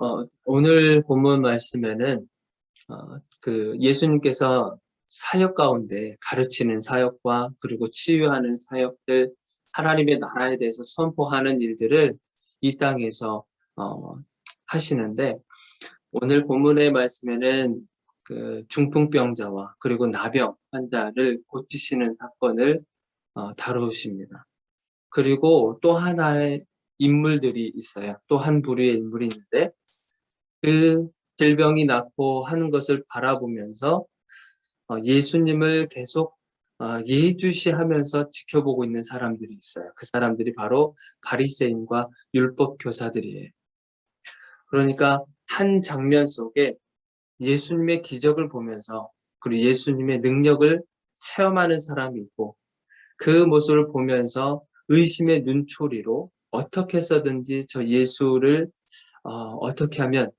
어, 오늘 본문 말씀에는 어, 그 예수님께서 사역 가운데 가르치는 사역과 그리고 치유하는 사역들 하나님의 나라에 대해서 선포하는 일들을 이 땅에서 어, 하시는데 오늘 본문의 말씀에는 그 중풍병자와 그리고 나병 환자를 고치시는 사건을 어, 다루십니다. 그리고 또 하나의 인물들이 있어요. 또 한 부류의 인물이 있는데 그 질병이 낫고 하는 것을 바라보면서 어, 예수님을 계속 어, 예주시하면서 지켜보고 있는 사람들이 있어요. 그 사람들이 바로 바리새인과 율법 교사들이에요. 그러니까 한 장면 속에 예수님의 기적을 보면서 그리고 예수님의 능력을 체험하는 사람이 있고 그 모습을 보면서 의심의 눈초리로 어떻게 해서든지 저 예수를 어, 떻게 하면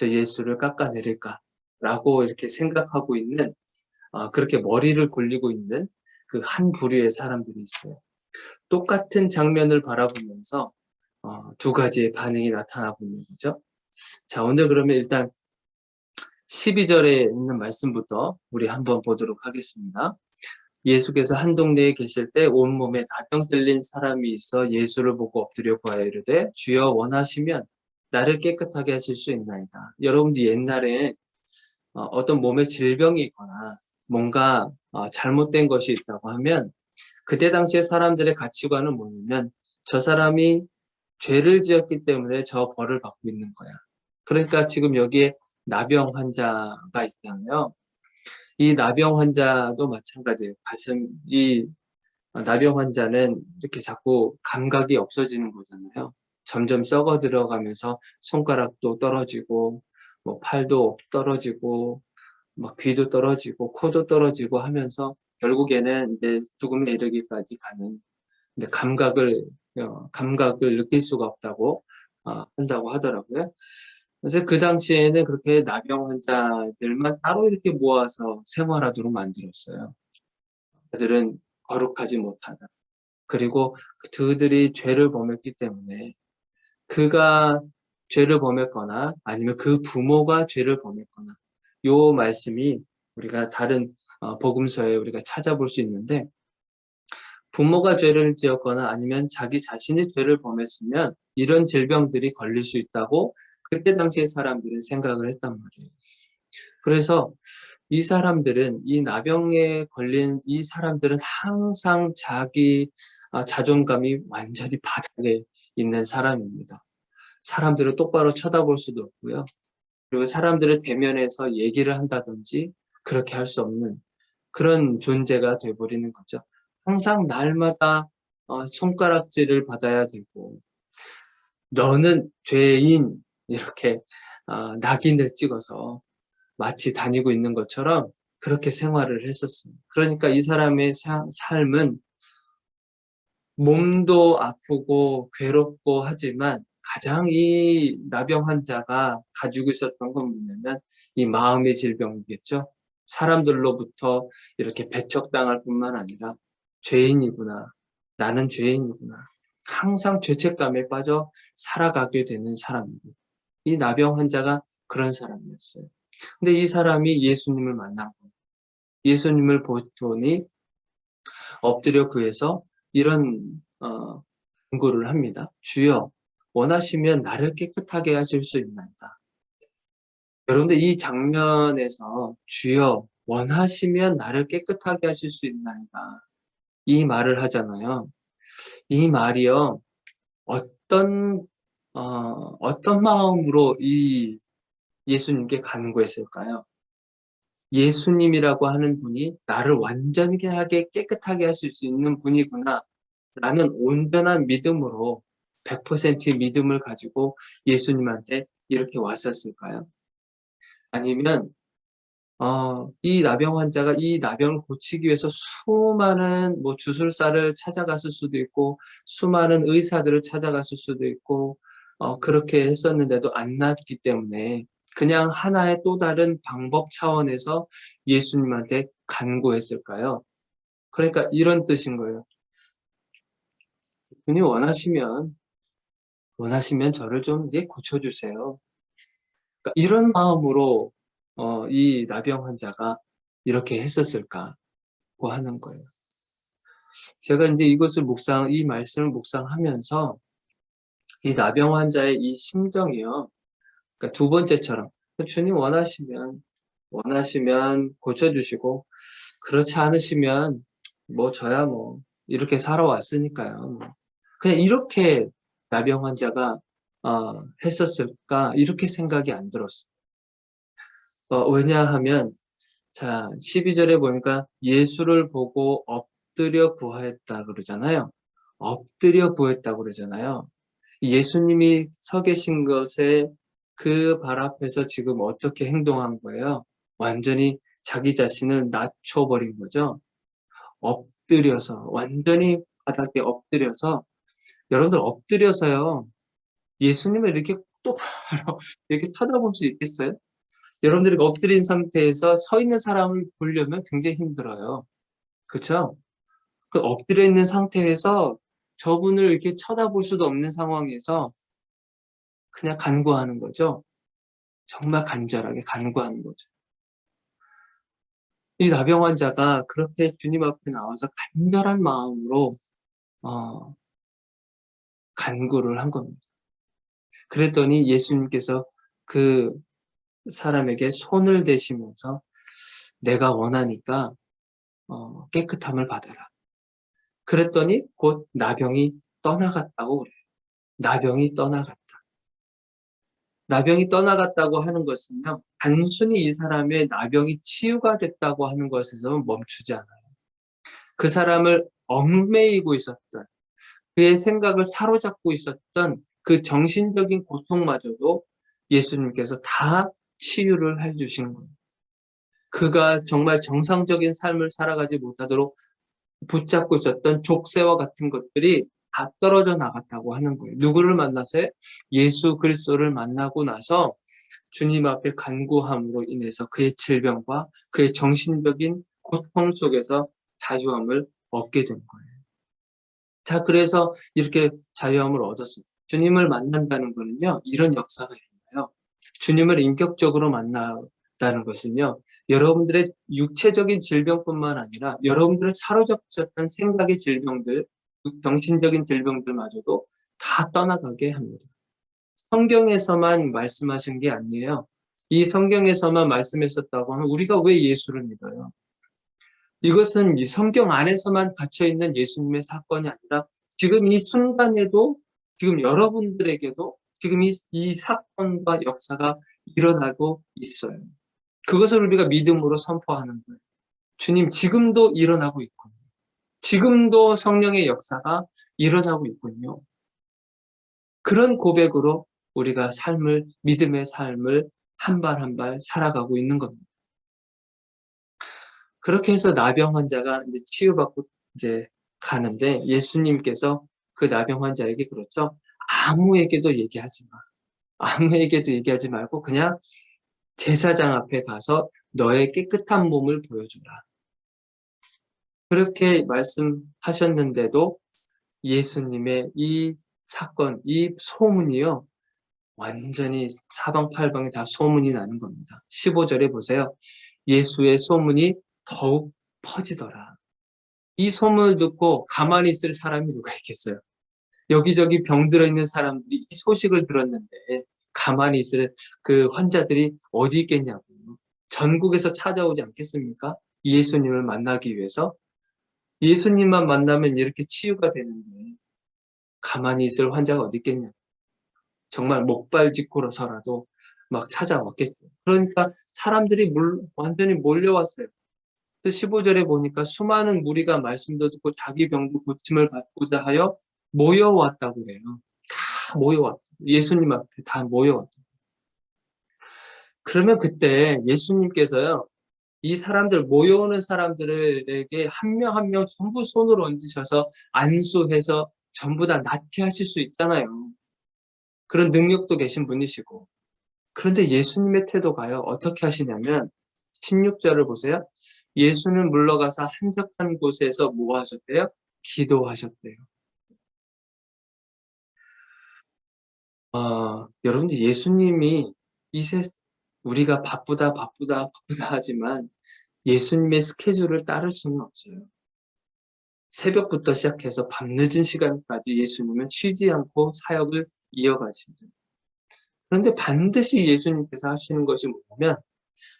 저 예수를 깎아내릴까라고 이렇게 생각하고 있는 어, 그렇게 머리를 굴리고 있는 그 한 부류의 사람들이 있어요. 똑같은 장면을 바라보면서 어, 두 가지의 반응이 나타나고 있는 거죠. 자, 오늘 그러면 일단 12절에 있는 말씀부터 우리 한번 보도록 하겠습니다. 예수께서 한 동네에 계실 때 온몸에 나병 들린 사람이 있어 예수를 보고 엎드려 구하여 이르되 주여 원하시면 나를 깨끗하게 하실 수 있나이다. 여러분들 옛날에 어, 어떤 몸에 질병이 있거나 뭔가 어, 잘못된 것이 있다고 하면 그때 당시에 사람들의 가치관은 뭐냐면 저 사람이 죄를 지었기 때문에 저 벌을 받고 있는 거야. 그러니까 지금 여기에 나병 환자가 있잖아요. 이 나병 환자도 마찬가지예요. 가슴, 이 나병 환자는 이렇게 자꾸 감각이 없어지는 거잖아요. 점점 썩어 들어가면서 손가락도 떨어지고, 뭐 팔도 떨어지고, 막 귀도 떨어지고, 코도 떨어지고 하면서 결국에는 이제 죽음에 이르기까지 가는 근데 감각을 어, 감각을 느낄 수가 없다고 어, 한다고 하더라고요. 그래서 그 당시에는 그렇게 나병 환자들만 따로 이렇게 모아서 생활하도록 만들었어요. 그들은 거룩하지 못하다. 그리고 그들이 죄를 범했기 때문에 그가 죄를 범했거나 아니면 그 부모가 죄를 범했거나 요 말씀이 우리가 다른 어, 복음서에 우리가 찾아볼 수 있는데 부모가 죄를 지었거나 아니면 자기 자신이 죄를 범했으면 이런 질병들이 걸릴 수 있다고 그때 당시의 사람들은 생각을 했단 말이에요. 그래서 이 사람들은 이 나병에 걸린 이 사람들은 항상 자기 아, 자존감이 완전히 바닥에 있는 사람입니다. 사람들을 똑바로 쳐다볼 수도 없고요. 그리고 사람들을 대면해서 얘기를 한다든지 그렇게 할 수 없는 그런 존재가 돼버리는 거죠. 항상 날마다 어, 손가락질을 받아야 되고 너는 죄인 이렇게 어, 낙인을 찍어서 마치 다니고 있는 것처럼 그렇게 생활을 했었습니다. 그러니까 이 사람의 사, 삶은 몸도 아프고 괴롭고 하지만 가장 이 나병 환자가 가지고 있었던 건 뭐냐면 이 마음의 질병이겠죠. 사람들로부터 이렇게 배척당할 뿐만 아니라 죄인이구나. 나는 죄인이구나. 항상 죄책감에 빠져 살아가게 되는 사람이고 이 나병 환자가 그런 사람이었어요. 근데 이 사람이 예수님을 만나고 예수님을 보더니 엎드려 구해서 이런 어, 구를 합니다. 주여 원하시면 나를 깨끗하게 하실 수 있나이다. 여러분들 이 장면에서 주여 원하시면 나를 깨끗하게 하실 수 있나이다. 이 말을 하잖아요. 이 말이요. 어떤 어, 어떤 마음으로 이 예수님께 간구했을까요? 예수님이라고 하는 분이 나를 완전하게 깨끗하게 하실 수 있는 분이구나 라는 온전한 믿음으로 100% 믿음을 가지고 예수님한테 이렇게 왔었을까요? 아니면 어, 이 나병 환자가 이 나병을 고치기 위해서 수많은 뭐 주술사를 찾아갔을 수도 있고 수많은 의사들을 찾아갔을 수도 있고 어, 그렇게 했었는데도 안 낫기 때문에 그냥 하나의 또 다른 방법 차원에서 예수님한테 간구했을까요? 그러니까 이런 뜻인 거예요. 분이 원하시면 원하시면 저를 좀 이제 고쳐주세요. 그러니까 이런 마음으로 어, 이 나병 환자가 이렇게 했었을까고 하는 거예요. 제가 이제 이것을 묵상, 이 말씀을 묵상하면서 이 나병 환자의 이 심정이요. 그러니까 두 번째처럼 주님 원하시면 원하시면 고쳐주시고 그렇지 않으시면 뭐 저야 뭐 이렇게 살아왔으니까요. 뭐. 그냥 이렇게 나병 환자가 어, 했었을까 이렇게 생각이 안 들었어요. 어, 왜냐하면 자 12절에 보니까 예수를 보고 엎드려 구하였다 그러잖아요. 엎드려 구했다 그러잖아요. 예수님이 서 계신 것에 그 발 앞에서 지금 어떻게 행동한 거예요? 완전히 자기 자신을 낮춰버린 거죠. 엎드려서 완전히 바닥에 엎드려서 여러분들 엎드려서요. 예수님을 이렇게 똑바로 이렇게 쳐다볼 수 있겠어요? 여러분들이 엎드린 상태에서 서 있는 사람을 보려면 굉장히 힘들어요. 그렇죠? 그 엎드려 있는 상태에서 저분을 이렇게 쳐다볼 수도 없는 상황에서 그냥 간구하는 거죠. 정말 간절하게 간구하는 거죠. 이 나병 환자가 그렇게 주님 앞에 나와서 간절한 마음으로 어, 간구를 한 겁니다. 그랬더니 예수님께서 그 사람에게 손을 대시면서 내가 원하니까 어, 깨끗함을 받아라. 그랬더니 곧 나병이 떠나갔다고 그래요. 나병이 떠나갔다. 나병이 떠나갔다고 하는 것은요, 단순히 이 사람의 나병이 치유가 됐다고 하는 것에서 멈추지 않아요. 그 사람을 얽매이고 있었던, 그의 생각을 사로잡고 있었던 그 정신적인 고통마저도 예수님께서 다 치유를 해주신 거예요. 그가 정말 정상적인 삶을 살아가지 못하도록 붙잡고 있었던 족쇄와 같은 것들이 다 떨어져 나갔다고 하는 거예요. 누구를 만나서 예수 그리스도를 만나고 나서 주님 앞에 간구함으로 인해서 그의 질병과 그의 정신적인 고통 속에서 자유함을 얻게 된 거예요. 자, 그래서 이렇게 자유함을 얻었어요. 주님을 만난다는 것은요, 이런 역사가 있나요? 주님을 인격적으로 만나다는 것은요, 여러분들의 육체적인 질병뿐만 아니라 여러분들의 사로잡혔던 생각의 질병들, 정신적인 질병들마저도 다 떠나가게 합니다. 성경에서만 말씀하신 게 아니에요. 이 성경에서만 말씀했었다고 하면 우리가 왜 예수를 믿어요? 이것은 이 성경 안에서만 갇혀 있는 예수님의 사건이 아니라 지금 이 순간에도 지금 여러분들에게도 지금 이, 이 사건과 역사가 일어나고 있어요. 그것을 우리가 믿음으로 선포하는 거예요. 주님 지금도 일어나고 있군요. 지금도 성령의 역사가 일어나고 있군요. 그런 고백으로 우리가 삶을, 믿음의 삶을 한 발 한 발 살아가고 있는 겁니다. 그렇게 해서 나병 환자가 이제 치유받고 이제 가는데 예수님께서 그 나병 환자에게 그렇죠. 아무에게도 얘기하지 마. 아무에게도 얘기하지 말고 그냥 제사장 앞에 가서 너의 깨끗한 몸을 보여주라. 그렇게 말씀하셨는데도 예수님의 이 사건, 이 소문이요. 완전히 사방팔방에 다 소문이 나는 겁니다. 15절에 보세요. 예수의 소문이 더욱 퍼지더라. 이 소문을 듣고 가만히 있을 사람이 누가 있겠어요? 여기저기 병 들어 있는 사람들이 이 소식을 들었는데 가만히 있을 그 환자들이 어디 있겠냐고요. 전국에서 찾아오지 않겠습니까? 예수님을 만나기 위해서 예수님만 만나면 이렇게 치유가 되는데 가만히 있을 환자가 어디 있겠냐. 정말 목발직구로서라도 막 찾아왔겠죠. 그러니까 사람들이 몰, 완전히 몰려왔어요. 15절에 보니까 수많은 무리가 말씀도 듣고 자기 병도 고침을 받고자 하여 모여왔다고 그래요. 다 모여왔다. 예수님 앞에 다 모여왔다. 그러면 그때 예수님께서요, 이 사람들, 모여오는 사람들에게 한 명 한 명 전부 손을 얹으셔서 안수해서 전부 다 낫게 하실 수 있잖아요. 그런 능력도 계신 분이시고. 그런데 예수님의 태도가요, 어떻게 하시냐면, 16절을 보세요. 예수는 물러가서 한적한 곳에서 뭐 하셨대요? 기도하셨대요. 어, 여러분들 예수님이 이 세 우리가 바쁘다 바쁘다 바쁘다 하지만 예수님의 스케줄을 따를 수는 없어요. 새벽부터 시작해서 밤늦은 시간까지 예수님은 쉬지 않고 사역을 이어가시죠. 그런데 반드시 예수님께서 하시는 것이 뭐냐면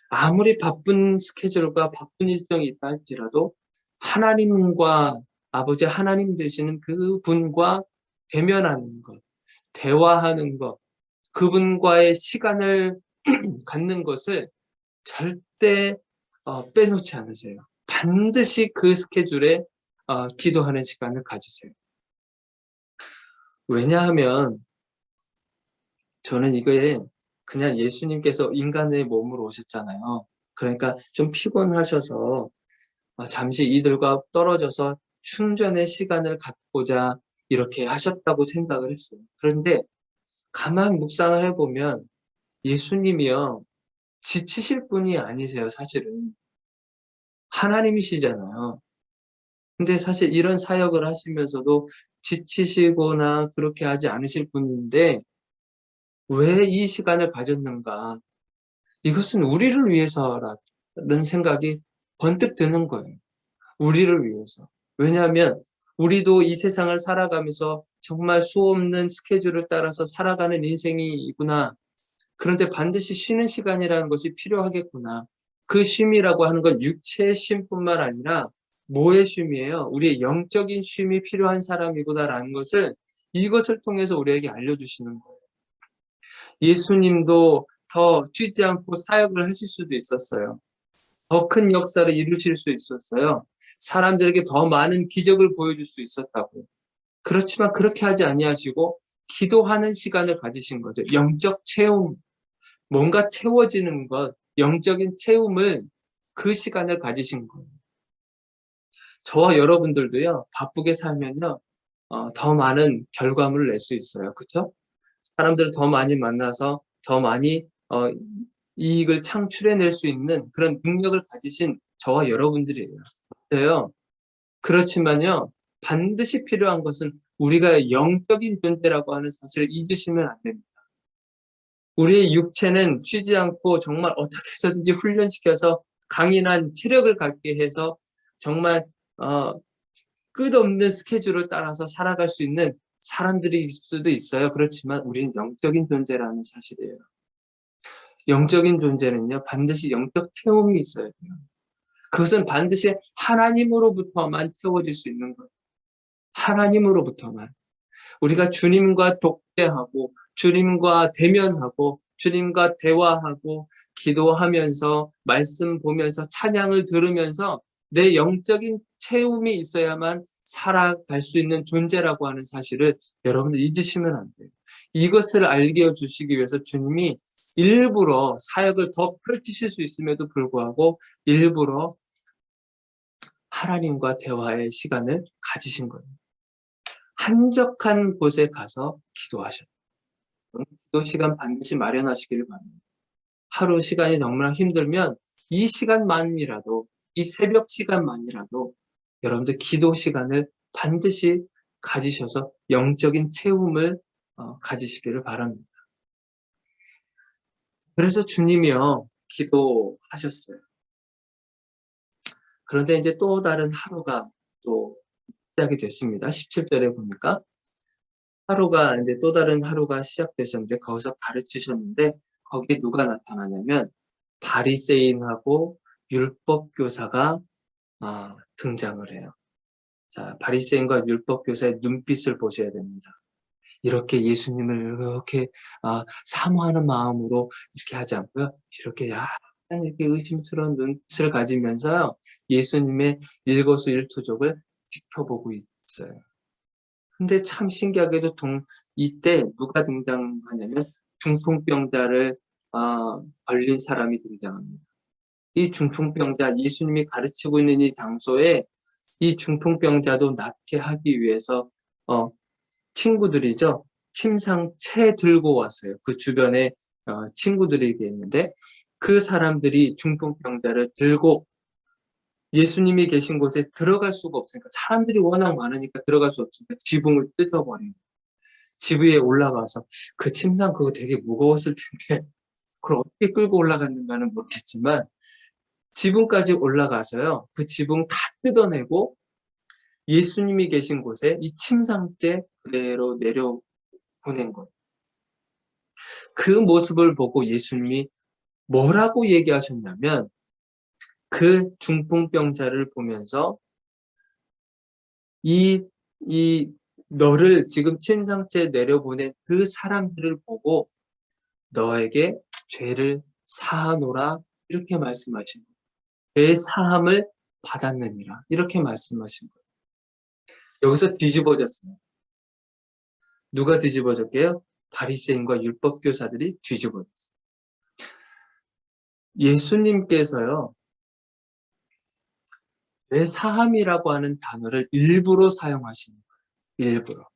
아무리 바쁜 스케줄과 바쁜 일정이 있다 할지라도 하나님과 아버지 하나님 되시는 그 분과 대면하는 것, 대화하는 것, 그분과의 시간을 갖는 것을 절대 어, 빼놓지 않으세요. 반드시 그 스케줄에 어, 기도하는 시간을 가지세요. 왜냐하면 저는 이거에 그냥 예수님께서 인간의 몸으로 오셨잖아요. 그러니까 좀 피곤하셔서 어, 잠시 이들과 떨어져서 충전의 시간을 갖고자 이렇게 하셨다고 생각을 했어요. 그런데 가만 묵상을 해보면 예수님이요. 지치실 분이 아니세요, 사실은. 하나님이시잖아요. 근데 사실 이런 사역을 하시면서도 지치시거나 그렇게 하지 않으실 분인데 왜 이 시간을 가졌는가? 이것은 우리를 위해서라는 생각이 번뜩 드는 거예요. 우리를 위해서. 왜냐하면 우리도 이 세상을 살아가면서 정말 수없는 스케줄을 따라서 살아가는 인생이구나. 그런데 반드시 쉬는 시간이라는 것이 필요하겠구나. 그 쉼이라고 하는 건 육체의 쉼뿐만 아니라 뭐의 쉼이에요? 우리의 영적인 쉼이 필요한 사람이구나라는 것을 이것을 통해서 우리에게 알려주시는 거예요. 예수님도 더 쉬지 않고 사역을 하실 수도 있었어요. 더 큰 역사를 이루실 수 있었어요. 사람들에게 더 많은 기적을 보여줄 수 있었다고. 그렇지만 그렇게 하지 아니하시고 기도하는 시간을 가지신 거죠. 영적 체험, 뭔가 채워지는 것, 영적인 체험을 그 시간을 가지신 거예요. 저와 여러분들도요, 바쁘게 살면요, 어, 더 많은 결과물을 낼 수 있어요. 그쵸? 사람들을 더 많이 만나서 더 많이 어, 이익을 창출해낼 수 있는 그런 능력을 가지신 저와 여러분들이에요. 어때요? 그렇지만요, 반드시 필요한 것은 우리가 영적인 존재라고 하는 사실을 잊으시면 안 됩니다. 우리의 육체는 쉬지 않고 정말 어떻게 해서든지 훈련시켜서 강인한 체력을 갖게 해서 정말 어, 끝없는 스케줄을 따라서 살아갈 수 있는 사람들이 있을 수도 있어요. 그렇지만 우리는 영적인 존재라는 사실이에요. 영적인 존재는요, 반드시 영적 체험이 있어야 돼요. 그것은 반드시 하나님으로부터만 채워질 수 있는 거예요. 하나님으로부터만. 우리가 주님과 독대하고, 주님과 대면하고, 주님과 대화하고, 기도하면서, 말씀 보면서, 찬양을 들으면서 내 영적인 체험이 있어야만 살아갈 수 있는 존재라고 하는 사실을 여러분들 잊으시면 안 돼요. 이것을 알게 주시기 위해서 주님이 일부러 사역을 더 펼치실 수 있음에도 불구하고 일부러 하나님과 대화의 시간을 가지신 거예요. 한적한 곳에 가서 기도하셨다. 기도 시간 반드시 마련하시기를 바랍니다. 하루 시간이 정말 힘들면 이 시간만이라도 이 새벽 시간만이라도 여러분들 기도 시간을 반드시 가지셔서 영적인 체험을 어, 가지시기를 바랍니다. 그래서 주님이요 기도하셨어요. 그런데 이제 또 다른 하루가 또 시작이 됐습니다. 17절에 보니까 하루가 이제 또 다른 하루가 시작되셨는데 거기서 가르치셨는데 거기에 누가 나타나냐면 바리새인하고 율법 교사가 아, 등장을 해요. 자, 바리새인과 율법 교사의 눈빛을 보셔야 됩니다. 이렇게 예수님을 이렇게 아, 사모하는 마음으로 이렇게 하지 않고요. 이렇게 약간 이렇게 의심스러운 눈빛을 가지면서요. 예수님의 일거수일투족을 지켜보고 있어요. 근데 참 신기하게도 동, 이때 누가 등장하냐면 중풍병자를 아, 걸린 사람이 등장합니다. 이 중풍병자 예수님이 가르치고 있는 이 장소에 이 중풍병자도 낫게 하기 위해서 어, 친구들이죠. 침상채 들고 왔어요. 그 주변에 어, 친구들이 있는데 그 사람들이 중풍병자를 들고 예수님이 계신 곳에 들어갈 수가 없으니까 사람들이 워낙 많으니까 들어갈 수 없으니까 지붕을 뜯어버리고 집 위에 올라가서 그 침상 그거 되게 무거웠을 텐데 그걸 어떻게 끌고 올라갔는가는 모르겠지만 지붕까지 올라가서요. 그 지붕 다 뜯어내고 예수님이 계신 곳에 이 침상째 그대로 내려보낸 거예요. 그 모습을 보고 예수님이 뭐라고 얘기하셨냐면 그 중풍병자를 보면서 이, 이 너를 지금 침상째 내려보낸 그 사람들을 보고 너에게 죄를 사하노라 이렇게 말씀하신 거예요. 죄 사함을 받았느니라 이렇게 말씀하신 거예요. 여기서 뒤집어졌어요. 누가 뒤집어졌게요? 바리새인과 율법교사들이 뒤집어졌어요. 예수님께서요. 왜 사함이라고 하는 단어를 일부러 사용하시는 거예요. 일부러.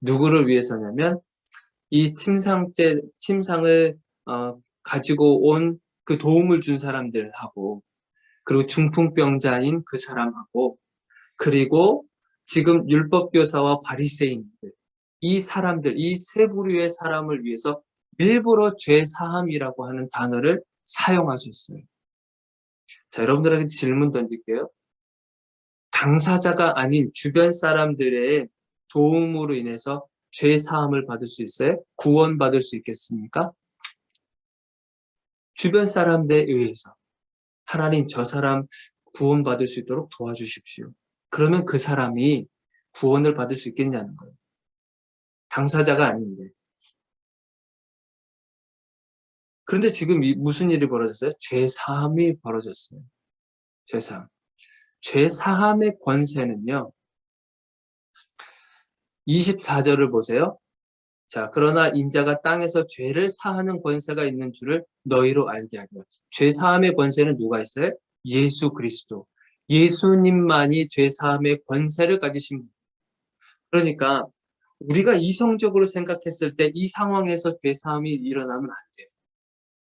누구를 위해서냐면 이 침상제 침상을 어, 가지고 온 그 도움을 준 사람들하고 그리고 중풍병자인 그 사람하고 그리고 지금 율법교사와 바리새인들 이 사람들 이 세 부류의 사람을 위해서 일부러 죄 사함이라고 하는 단어를 사용하셨어요. 자, 여러분들에게 질문 던질게요. 당사자가 아닌 주변 사람들의 도움으로 인해서 죄 사함을 받을 수 있어요? 구원 받을 수 있겠습니까? 주변 사람들에 의해서 하나님 저 사람 구원 받을 수 있도록 도와주십시오. 그러면 그 사람이 구원을 받을 수 있겠냐는 거예요. 당사자가 아닌데. 그런데 지금 무슨 일이 벌어졌어요? 죄 사함이 벌어졌어요. 죄 사함. 죄 사함의 권세는요. 24절을 보세요. 자, 그러나 인자가 땅에서 죄를 사하는 권세가 있는 줄을 너희로 알게 하려. 죄 사함의 권세는 누가 있어요? 예수 그리스도. 예수님만이 죄 사함의 권세를 가지신 분. 그러니까 우리가 이성적으로 생각했을 때 이 상황에서 죄 사함이 일어나면 안 돼요.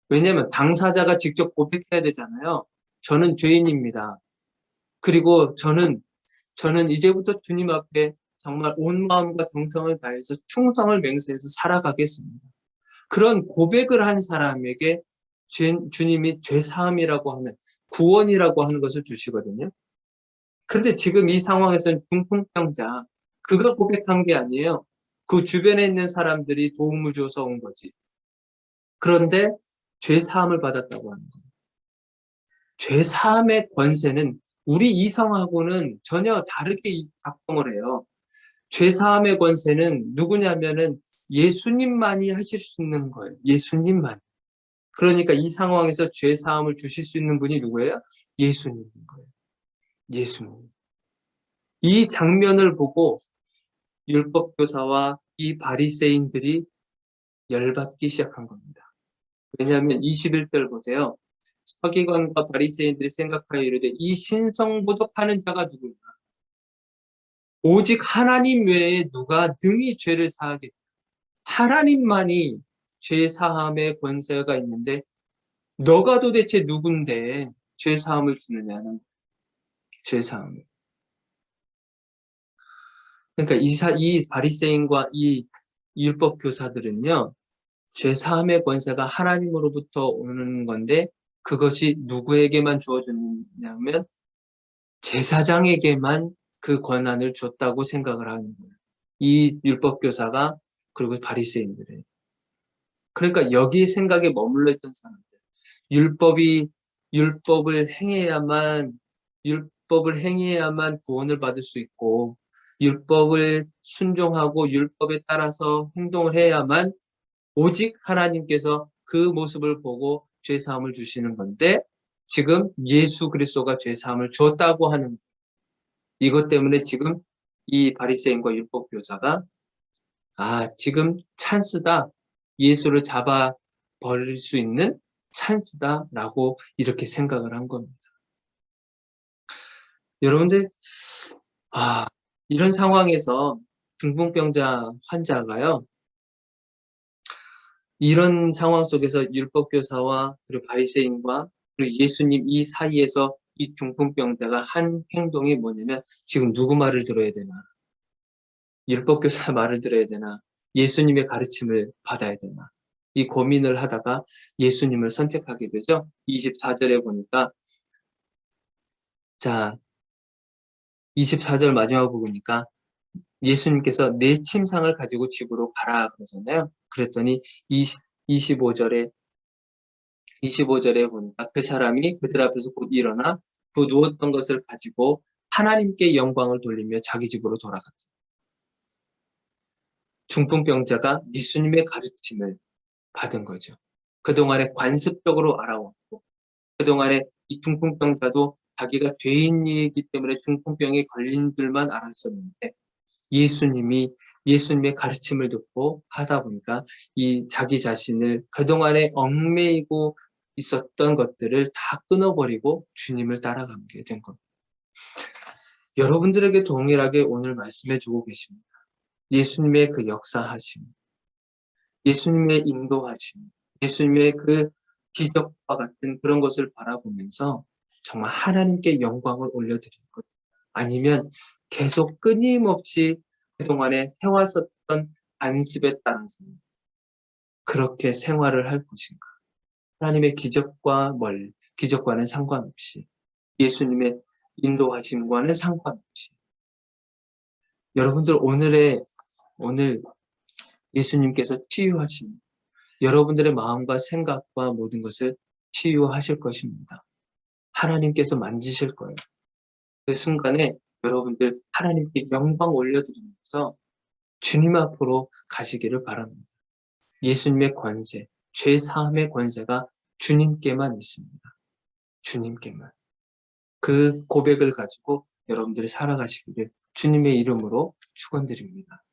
왜냐하면 당사자가 직접 고백해야 되잖아요. 저는 죄인입니다. 그리고 저는 저는 이제부터 주님 앞에 정말 온 마음과 정성을 다해서 충성을 맹세해서 살아가겠습니다. 그런 고백을 한 사람에게 주, 주님이 죄사함이라고 하는 구원이라고 하는 것을 주시거든요. 그런데 지금 이 상황에서는 중풍병자 그가 고백한 게 아니에요. 그 주변에 있는 사람들이 도움을 줘서 온 거지. 그런데 죄사함을 받았다고 하는 거예요. 죄사함의 권세는 우리 이성하고는 전혀 다르게 작동을 해요. 죄사함의 권세는 누구냐면은 예수님만이 하실 수 있는 거예요. 예수님만. 그러니까 이 상황에서 죄사함을 주실 수 있는 분이 누구예요? 예수님인 거예요. 예수님. 이 장면을 보고 율법교사와 이 바리새인들이 열받기 시작한 겁니다. 왜냐하면 21절 보세요. 서기관과 바리새인들이 생각하여 이르되 이 신성보독하는 자가 누구냐? 오직 하나님 외에 누가 등이 죄를 사하겠다. 하나님만이 죄 사함의 권세가 있는데 너가 도대체 누군데 죄 사함을 주느냐는 죄 사함을. 그러니까 이, 사, 이 바리새인과 이 율법 교사들은요. 죄 사함의 권세가 하나님으로부터 오는 건데 그것이 누구에게만 주어졌냐면 제사장에게만 그 권한을 줬다고 생각을 하는 거예요. 이 율법교사가 그리고 바리새인들이. 그러니까 여기 생각에 머물러 있던 사람들. 율법이 율법을 행해야만 율법을 행해야만 구원을 받을 수 있고 율법을 순종하고 율법에 따라서 행동을 해야만 오직 하나님께서 그 모습을 보고 죄 사함을 주시는 건데 지금 예수 그리스도가 죄 사함을 줬다고 하는. 이것 때문에 지금 이 바리새인과 율법 교사가 아 지금 찬스다 예수를 잡아 버릴 수 있는 찬스다라고 이렇게 생각을 한 겁니다. 여러분들 아 이런 상황에서 중풍병자 환자가요 이런 상황 속에서 율법 교사와 그리고 바리새인과 그리고 예수님 이 사이에서 이 중풍병자가 한 행동이 뭐냐면 지금 누구 말을 들어야 되나? 율법교사 말을 들어야 되나? 예수님의 가르침을 받아야 되나? 이 고민을 하다가 예수님을 선택하게 되죠. 24절에 보니까 자 24절 마지막 부분이니까 예수님께서 내 침상을 가지고 집으로 가라 그러잖아요. 그랬더니 20, 25절에 25절에 보니까 그 사람이 그들 앞에서 곧 일어나 그 누웠던 것을 가지고 하나님께 영광을 돌리며 자기 집으로 돌아갔다. 중풍병자가 예수님의 가르침을 받은 거죠. 그동안에 관습적으로 알아왔고 그동안에 이 중풍병자도 자기가 죄인이기 때문에 중풍병에 걸린 줄만 알았었는데 예수님이 예수님의 가르침을 듣고 하다 보니까 이 자기 자신을 그동안에 얽매이고 있었던 것들을 다 끊어버리고 주님을 따라가게 된 겁니다. 여러분들에게 동일하게 오늘 말씀해 주고 계십니다. 예수님의 그 역사하심, 예수님의 인도하심, 예수님의 그 기적과 같은 그런 것을 바라보면서 정말 하나님께 영광을 올려드릴 것 아니면 계속 끊임없이 그동안에 해왔었던 안습에 따라서 그렇게 생활을 할 것인가. 하나님의 기적과 멀, 기적과는 상관없이 예수님의 인도하심과는 상관없이 여러분들 오늘의 오늘 예수님께서 치유하신 여러분들의 마음과 생각과 모든 것을 치유하실 것입니다. 하나님께서 만지실 거예요. 그 순간에 여러분들 하나님께 영광 올려드리면서 주님 앞으로 가시기를 바랍니다. 예수님의 권세, 죄 사함의 권세가 주님께만 있습니다. 주님께만. 그 고백을 가지고 여러분들이 살아가시기를 주님의 이름으로 축원드립니다.